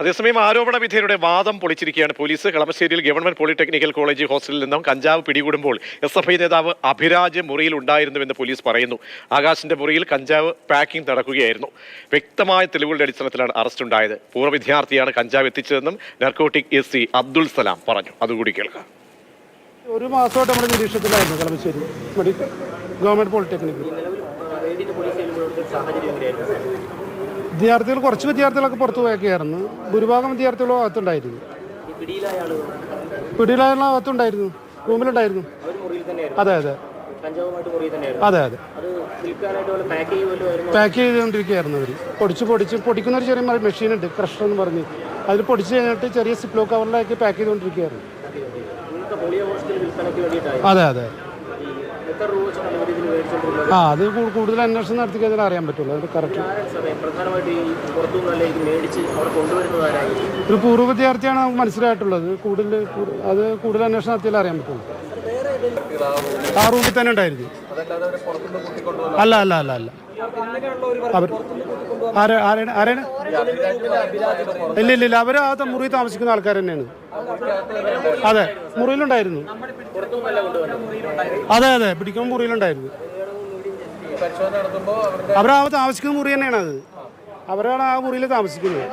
അതേസമയം ആരോപണ വിധേയരുടെ വാദം പൊളിച്ചിരിക്കുകയാണ് പോലീസ്. കളമശ്ശേരിയിൽ ഗവൺമെന്റ് പോളിടെക്നിക്കൽ കോളേജ് ഹോസ്റ്റലിൽ നിന്നും കഞ്ചാവ് പിടികൂടുമ്പോൾ എസ് എഫ് ഐ നേതാവ് അഭിരാജ് മുറിയിൽ ഉണ്ടായിരുന്നുവെന്ന് പോലീസ് പറയുന്നു. ആകാശിന്റെ മുറിയിൽ കഞ്ചാവ് പാക്കിംഗ് നടക്കുകയായിരുന്നു. വ്യക്തമായ തെളിവുകളുടെ അടിസ്ഥാനത്തിലാണ് അറസ്റ്റ് ഉണ്ടായത്. പൂർവ വിദ്യാർത്ഥിയാണ് കഞ്ചാവ് എത്തിച്ചതെന്നും narcotic S C Abdul Salam പറഞ്ഞു. അതുകൂടി കേൾക്കാം. ഒരു മാസമായിട്ട് നമ്മുടെ നിരീക്ഷണത്തിലായിരുന്നു കളമശ്ശേരി മെഡിക്കൽ ഗവൺമെന്റ് പോളിടെക്നിക് വിദ്യാർത്ഥികൾ കുറച്ച് വിദ്യാർത്ഥികളൊക്കെ പുറത്തു പോയൊക്കെയായിരുന്നു. ഭൂരിഭാഗം വിദ്യാർത്ഥികളും അകത്തുണ്ടായിരുന്നു. പിടിയിലായുള്ള അകത്തുണ്ടായിരുന്നു. റൂമിലുണ്ടായിരുന്നു. അതെ അതെ. അതെ അതെ. പാക്ക് ചെയ്തുകൊണ്ടിരിക്കുകയായിരുന്നു അവർ പൊടിച്ച് പൊടിച്ച് പൊടിക്കുന്ന ഒരു ചെറിയ മെഷീൻ ഉണ്ട് ക്രഷർ എന്ന് പറഞ്ഞ്. അതിൽ പൊടിച്ച് കഴിഞ്ഞിട്ട് ചെറിയ സിപ്ലോ കവറിലാക്കി പാക്ക് ചെയ്തുകൊണ്ടിരിക്കുകയായിരുന്നു. അതെ അതെ. ആ അത് കൂടുതൽ അന്വേഷണം നടത്തി കഴിഞ്ഞാൽ അറിയാൻ പറ്റുള്ളൂ. അത് കറക്റ്റ് ഒരു പൂർവ വിദ്യാർത്ഥിയാണ് നമുക്ക് മനസ്സിലായിട്ടുള്ളത്. കൂടുതൽ അത് കൂടുതൽ അന്വേഷണം നടത്തിയാൽ അറിയാൻ പറ്റുള്ളൂ. ആ റൂമിൽ തന്നെ ഉണ്ടായിരുന്നു അല്ല അല്ല അല്ല അല്ല. അവർ ആരാണ് ആരാണ്? ഇല്ല ഇല്ല ഇല്ല അവർ ആ മുറിയിൽ താമസിക്കുന്ന ആൾക്കാർ തന്നെയാണ്. അതെ മുറിയിലുണ്ടായിരുന്നു. അതെ അതെ പിടിക്കുമ്പോൾ മുറിയിലുണ്ടായിരുന്നു. അവരാ താമസിക്കുന്ന മുറി തന്നെയാണ് അത് അവരാണ് ആ മുറിയിൽ താമസിക്കുന്നത്.